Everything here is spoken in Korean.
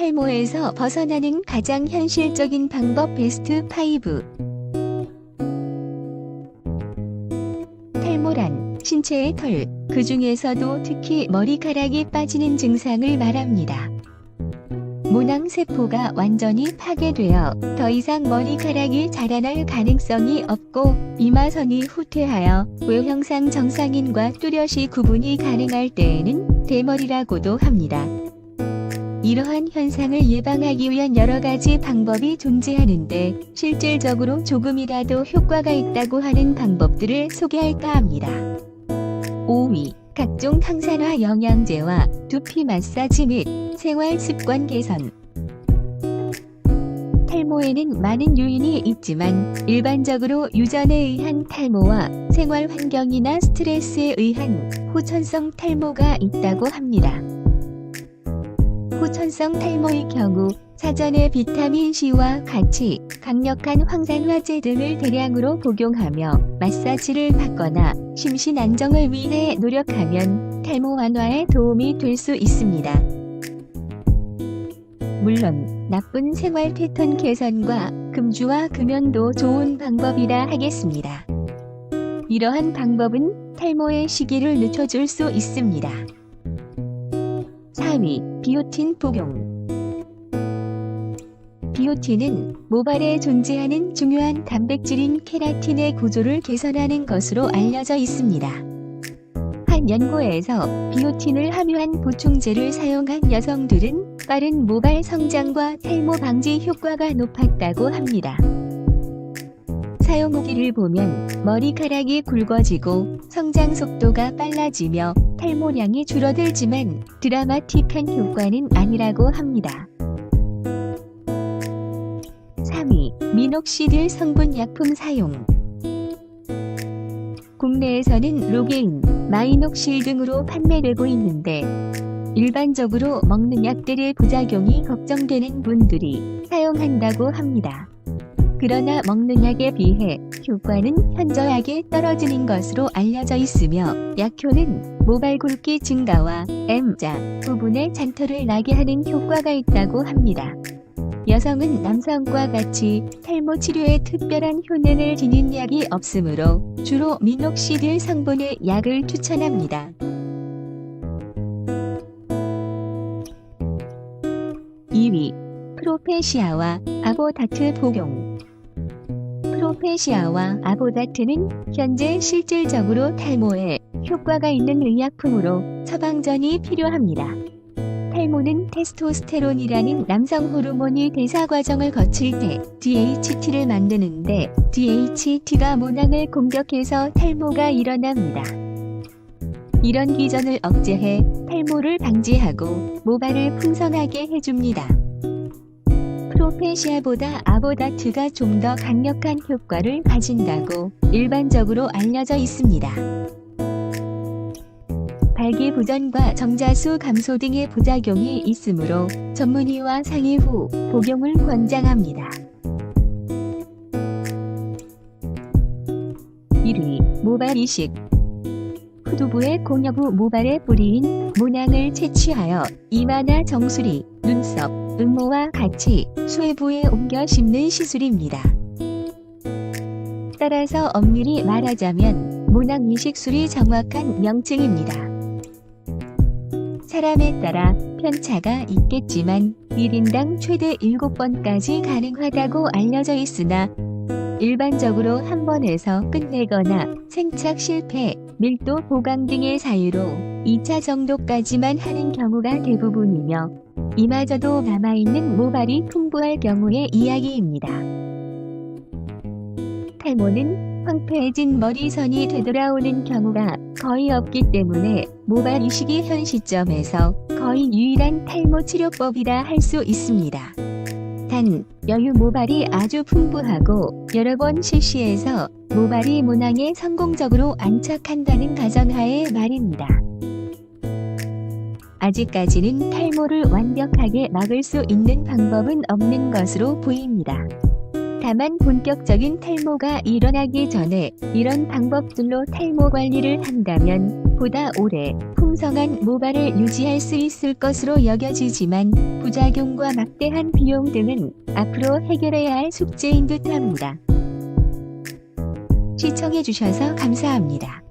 탈모에서 벗어나는 가장 현실적인 방법 베스트 5. 탈모란 신체의 털, 그 중에서도 특히 머리카락이 빠지는 증상을 말합니다. 모낭세포가 완전히 파괴되어 더 이상 머리카락이 자라날 가능성이 없고 이마선이 후퇴하여 외형상 정상인과 뚜렷이 구분이 가능할 때에는 대머리라고도 합니다. 이러한 현상을 예방하기 위한 여러 가지 방법이 존재하는데 실질적으로 조금이라도 효과가 있다고 하는 방법들을 소개할까 합니다. 5위. 각종 항산화 영양제와 두피 마사지 및 생활 습관 개선. 탈모에는 많은 요인이 있지만 일반적으로 유전에 의한 탈모와 생활 환경이나 스트레스에 의한 후천성 탈모가 있다고 합니다. 후천성 탈모의 경우 사전에 비타민C와 같이 강력한 황산화제 등을 대량으로 복용하며 마사지를 받거나 심신 안정을 위해 노력하면 탈모 완화에 도움이 될 수 있습니다. 물론 나쁜 생활 패턴 개선과 금주와 금연도 좋은 방법이라 하겠습니다. 이러한 방법은 탈모의 시기를 늦춰줄 수 있습니다. 4위 비오틴 복용 비오틴은 모발에 존재하는 중요한 단백질인 케라틴의 구조를 개선하는 것으로 알려져 있습니다. 한 연구에서 비오틴을 함유한 보충제를 사용한 여성들은 빠른 모발 성장과 탈모 방지 효과가 높았다고 합니다. 사용 후기를 보면 머리카락이 굵어지고 성장 속도가 빨라지며 탈모량이 줄어들지만 드라마틱한 효과는 아니라고 합니다. 3위 미녹시딜 성분 약품 사용 국내에서는 로게인, 마이녹실 등으로 판매되고 있는데 일반적으로 먹는 약들의 부작용이 걱정되는 분들이 사용한다고 합니다. 그러나 먹는 약에 비해 효과는 현저하게 떨어지는 것으로 알려져 있으며 약효는 모발 굵기 증가와 M자 부분에 잔털을 나게 하는 효과가 있다고 합니다. 여성은 남성과 같이 탈모 치료에 특별한 효능을 지닌 약이 없으므로 주로 미녹시딜 성분의 약을 추천합니다. 2위 프로페시아와 아보다트 복용 프로페시아와 아보다트는 현재 실질적으로 탈모에 효과가 있는 의약품으로 처방전이 필요합니다. 탈모는 테스토스테론이라는 남성 호르몬이 대사 과정을 거칠 때 DHT를 만드는데 DHT가 모낭을 공격해서 탈모가 일어납니다. 이런 기전을 억제해 탈모를 방지하고 모발을 풍성하게 해줍니다. 프로페시아보다 아보다트가 좀 더 강력한 효과를 가진다고 일반적으로 알려져 있습니다. 발기부전과 정자수 감소 등의 부작용이 있으므로 전문의와 상의 후 복용을 권장합니다. 1위 모발 이식 후두부의 공여부 모발에 뿌리인 모낭을 채취하여 이마나 정수리, 눈썹, 음모와 같이 수뇌부에 옮겨 심는 시술입니다. 따라서 엄밀히 말하자면 모낭 이식술이 정확한 명칭입니다. 사람에 따라 편차가 있겠지만 1인당 최대 7번까지 가능하다고 알려져 있으나 일반적으로 한 번에서 끝내거나 생착 실패, 밀도 보강 등의 사유로 2차 정도까지만 하는 경우가 대부분이며 이마저도 남아있는 모발이 풍부할 경우의 이야기입니다. 탈모는 황폐해진 머리선이 되돌아오는 경우가 거의 없기 때문에 모발 이식이 현 시점에서 거의 유일한 탈모 치료법이라 할 수 있습니다. 단, 여유 모발이 아주 풍부하고 여러 번 실시해서 모발이 모낭에 성공적으로 안착한다는 가정하에 말입니다. 아직까지는 탈모를 완벽하게 막을 수 있는 방법은 없는 것으로 보입니다. 다만 본격적인 탈모가 일어나기 전에 이런 방법들로 탈모 관리를 한다면 보다 오래 풍성한 모발을 유지할 수 있을 것으로 여겨지지만 부작용과 막대한 비용 등은 앞으로 해결해야 할 숙제인 듯 합니다. 시청해주셔서 감사합니다.